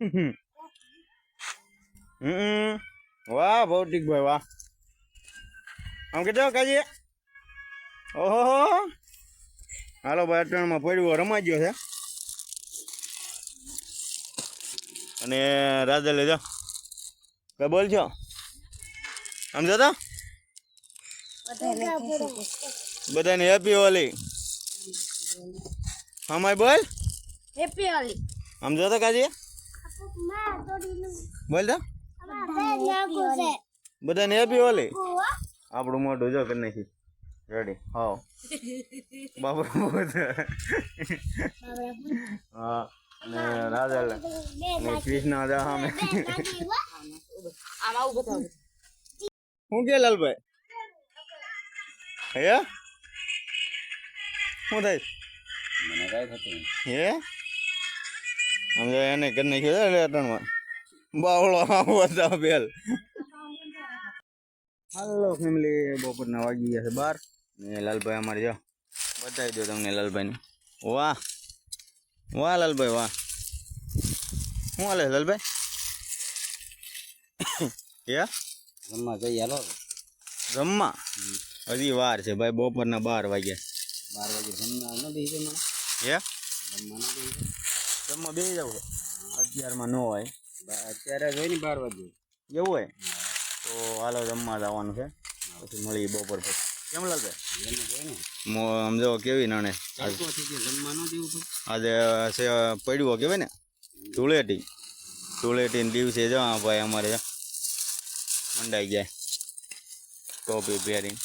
હમ. વાહ ભૌતિકભાઈ વાહ. આમ કીધો કાજી ઓહો હાલો ભાઈ અટાણમાં પડ્યું રમાઈ ગયો છે. અને રાજા લેજો કઈ બોલ છો? આમ તો? બધાને હેપી હોલી. માય બોલ. હેપી હોલી. આમ જતો કાજી બોલ તો. બધાને હેપી ઓલી આપણું મોઢું જો કરી નાખી. રેડી હા બાપુ હા. ને રાજા ને કૃષ્ણ રાજા સામે. શું કે લાલભાઈ? હે? શું થાય મને કાંઈ થતું હે? આમ જો એને કરી નાખ્યો છે લેટરમાં બાવળો આવતા બેલ. હાલો ફેમિલી બપોરના વાગી ગયા છે બાર. ને લાલભાઈ અમારે જો બતાવી દો તમને લાલભાઈને. વાહ. વાહ લાલભાઈ વાહ. શું હાલે લાલભાઈ? હે? જમવા જઈ હાલો. રમવા? હજી વાર છે ભાઈ બપોરના બાર વાગ્યા. બાર વાગે જમવા ન બેસી જમવા. હે? જમવા. ન જમવા બે જવું અત્યારમાં ન હોય. અત્યારે જોઈ ને બાર વાગે એવું હોય? તો હાલો જમવા જવાનું છે. પછી મળી બપોર પછી. કેમ લાગે? એને જોઈ ને. મો આમ જો કેવી નાણે? આજે છે પડ્યું કેવાય ને? ધૂળેટી. ધૂળેટી દિવસે જવા આ ભાઈ અમારે મંડાઈ જાય. ટોપી પહેરીને.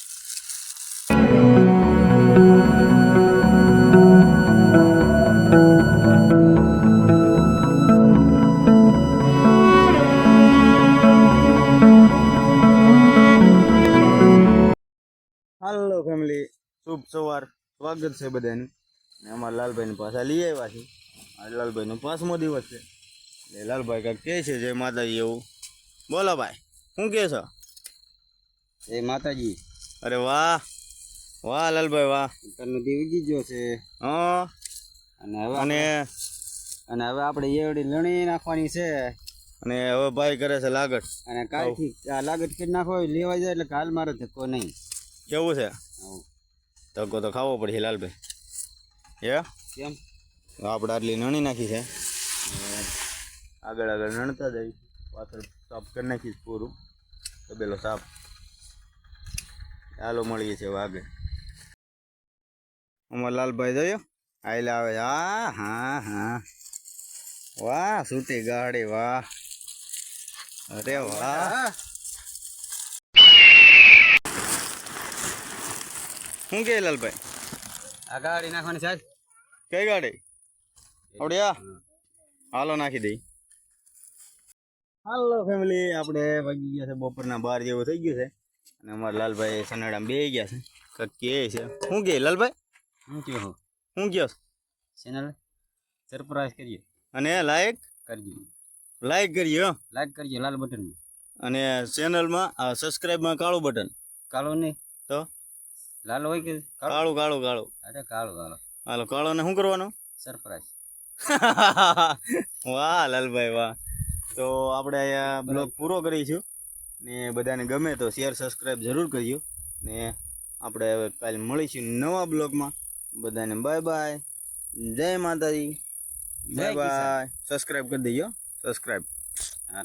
શુભ સવાર. સ્વાગત છે બધાનું. ને અમારા લાલભાઈને પાછા લઈ આવ્યા છે. આ લાલભાઈનો પાંચમો દિવસ છે. એટલે લાલભાઈ કાંઈક કહે છે જય માતાજી એવું. બોલો ભાઈ શું કહે છો? એ માતાજી. અરે વાહ વાહ લાલભાઈ વાહ. તરનો દી ગયો છે. હા. અને હવે અને? અને હવે આપણે એવડી લણી નાખવાની છે. અને હવે ભાઈ કરે છે લાગટ અને કાલથી આ લાગત કરી નાખો લેવા જાય એટલે કાલ મારે ધક્કો નહીં. કેવું છે? આવું. તો ખાવો પડશે લાલભાઈ. હે? કેમ? આપણે આટલી નણી નાખી છે. આગળ આગળ નણતા જઈ પાછળ સાફ કરી નાખીશ પૂરું. તબેલો સાફ. ચાલો મળીએ છે હવે આગળ. અમાર લાલભાઈ જોયો? આયલા આવે. હા હા હા. વાહ સૂટી ગાડી વાહ. અરે વાહ. શું કે લાલભાઈ? આ ગાડી નાખવાની સાહેબ. કઈ ગાડી? આવડ્યા હાલો નાખી દઈ. હાલો ફેમિલી આપણે વાગી ગયા છે બપોરના બાર જેવું થઈ ગયું છે. અને અમારા લાલભાઈ સનાડામાં બે ગયા છે. કંઈક કહે છે. શું કહે લાલભાઈ? શું કહ્યું હું શું કહો? ચેનલ સરપ્રાઈઝ કરીએ. અને લાઈક કરજો લાઈક કરીએ. લાઈક કરજો લાલ બટન અને ચેનલમાં સબસ્ક્રાઈબમાં કાળું બટન. કાળો નહીં. તો? લાલ હોય કે કાળું? કાળું કાળું અરે કાળું કાળો. હાલો કાળો ને શું કરવાનું? સરપ્રાઈઝ. વાહ લાલભાઈ વાહ. તો આપણે અહીંયા બ્લોગ પૂરો કરીશું ને બધાને ગમે તો શેર સબસ્ક્રાઈબ જરૂર કરજો. ને આપણે હવે કાલે મળીશું નવા બ્લોગમાં. બધાને બાય બાય. જય માતાજી. Bye bye. સબસ્ક્રાઈબ કરી દેજો. સબસ્ક્રાઈબ. હા